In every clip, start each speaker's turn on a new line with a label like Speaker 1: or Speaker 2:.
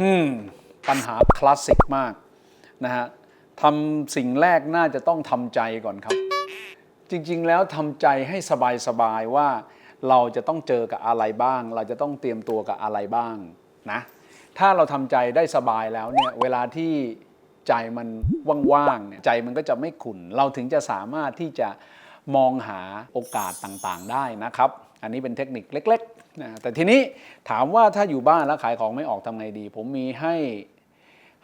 Speaker 1: อืมปัญหาคลาสสิกมากนะฮะทำสิ่งแรกน่าจะต้องทำใจก่อนครับ จริงๆแล้วทำใจให้สบายๆว่าเราจะต้องเจอกับอะไรบ้าง เราจะต้องเตรียมตัวกับอะไรบ้างนะ ถ้าเราทำใจได้สบายแล้วเนี่ย เวลาที่ใจมันว่างๆเนี่ยใจมันก็จะไม่ขุ่น เราถึงจะสามารถที่จะมองหาโอกาสต่างๆได้นะครับ อันนี้เป็นเทคนิคเล็กๆ นะแต่ทีนี้ถามว่าถ้าอยู่บ้านแล้วขายของไม่ออกทำไงดี ผมมีให้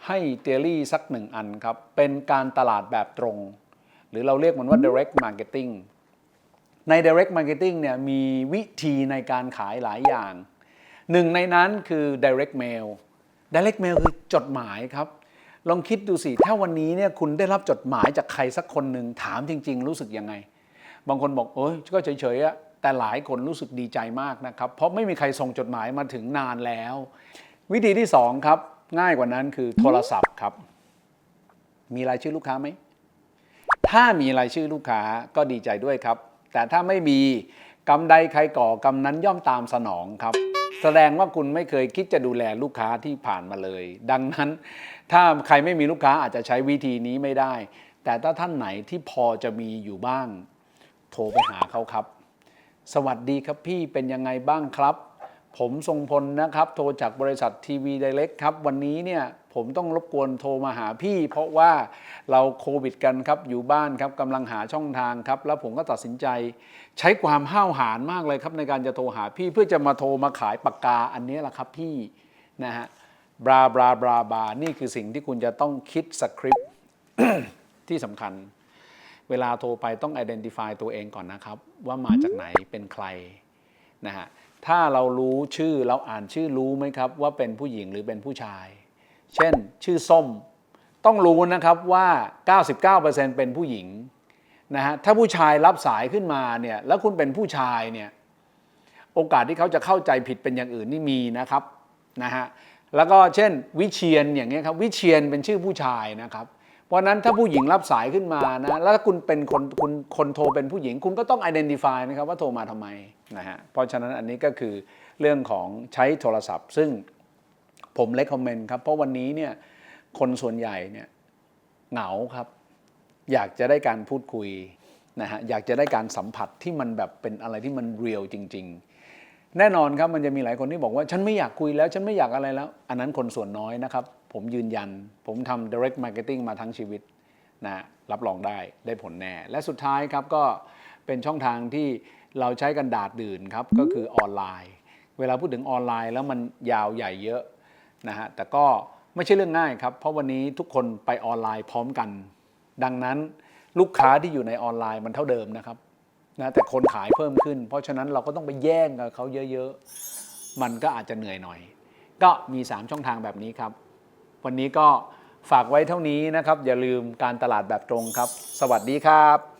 Speaker 1: ให้เทอรี่สักหนึ่งอันครับ เป็นการตลาดแบบตรง หรือเราเรียกมันว่า direct marketing ใน direct marketing เนี่ยมีวิธีในการขายหลายอย่าง หนึ่งในนั้นคือ direct mail direct mail คือจดหมายครับ ลองคิดดูสิ ถ้าวันนี้เนี่ยคุณได้รับจดหมายจากใครสักคนหนึ่งถามจริง ๆ รู้สึกยังไง บางคนบอกเอ้ยก็เฉยๆอะ แต่หลายคนรู้สึกดีใจมากนะครับ เพราะไม่มีใครส่งจดหมายมาถึงนานแล้ว วิธีที่สองครับ ง่ายกว่านั้นคือโทรศัพท์ครับ มีรายชื่อลูกค้าไหม ถ้ามีรายชื่อลูกค้าก็ดีใจด้วยครับ แต่ถ้าไม่มีกำใดใครก่อกำนั้นย่อมตามสนองครับ แสดงว่าคุณไม่เคยคิดจะดูแลลูกค้าที่ผ่านมาเลย ดังนั้น ถ้าใครไม่มีลูกค้าอาจจะใช้วิธีนี้ไม่ได้ แต่ถ้าท่านไหนที่พอจะมีอยู่บ้าง โทรไปหาเขาครับ สวัสดีครับพี่เป็นยังไงบ้างครับ ผมทรงพลนะครับ โทรจากบริษัททีวีไดเรกครับ วันนี้เนี่ยผมต้องรบกวนโทรมาหาพี่ เพราะว่าเราโควิดกันครับอยู่บ้านครับกำลังหาช่องทางครับ แล้วผมก็ตัดสินใจ ใช้ความห้าวหาญมากเลยครับในการจะโทรหาพี่เพื่อจะมาโทรมาขายปากกาอันนี้แหละครับพี่นะฮะบราบราบราบานี่คือสิ่งที่คุณจะต้องคิดสคริปต์ที่สำคัญ เวลาโทรไปต้อง identify ตัวเองก่อนนะครับ ว่ามาจากไหนเป็นใครนะฮะถ้าเรารู้ชื่อเราอ่านชื่อรู้ไหมครับ ว่าเป็นผู้หญิงหรือเป็นผู้ชาย เช่น ชื่อส้ม ต้องรู้นะครับว่า 99%เป็นผู้หญิงนะฮะถ้าผู้ชายรับสายขึ้นมาเนี่ยแล้วคุณเป็นผู้ชายเนี่ยโอกาสที่เขาจะเข้าใจผิดเป็นอย่างอื่นนี่มีนะครับนะฮะแล้วก็เช่นวิเชียนอย่างเงี้ยครับวิเชียนเป็นชื่อผู้ชายนะครับ เพราะนั้นถ้าผู้หญิงรับสายขึ้นมานะ แล้วคุณเป็นคนคุณคนโทรเป็นผู้หญิง คุณก็ต้อง identify นะครับว่าโทรมาทำไมนะฮะ เพราะฉะนั้นอันนี้ก็คือเรื่องของใช้โทรศัพท์ ซึ่งผมเล c คอมเมนต์ครับ เพราะวันนี้เนี่ยคนส่วนใหญ่เนี่ยเหงาครับ อยากจะได้การพูดคุยนะฮะ อยากจะได้การสัมผัสที่มันแบบเป็นอะไรที่มันเรียลจริง ๆ แน่นอนครับมันจะมีหลายคนที่บอกว่า ฉันไม่อยากคุยแล้ว ฉันไม่อยากอะไรแล้ว อันนั้นคนส่วนน้อยนะครับ ผมยืนยัน ผมทำ direct marketing มาทั้งชีวิตนะรับรองได้ได้ผลแน่ และสุดท้ายครับก็เป็นช่องทางที่เราใช้กันดาดดื่นครับ ก็คือออนไลน์ เวลาพูดถึงออนไลน์แล้วมันยาวใหญ่เยอะนะฮะแต่ก็ไม่ใช่เรื่องง่ายครับ เพราะวันนี้ทุกคนไปออนไลน์พร้อมกัน ดังนั้นลูกค้าที่อยู่ในออนไลน์มันเท่าเดิมนะครับ นะแต่คนขายเพิ่มขึ้น เพราะฉะนั้นเราก็ต้องไปแย่งกับเขาเยอะๆ มันก็อาจจะเหนื่อยหน่อย ก็มี 3 ช่องทางแบบนี้ครับ วันนี้ก็ฝากไว้เท่านี้นะครับ อย่าลืมการตลาดแบบตรงครับ สวัสดีครับ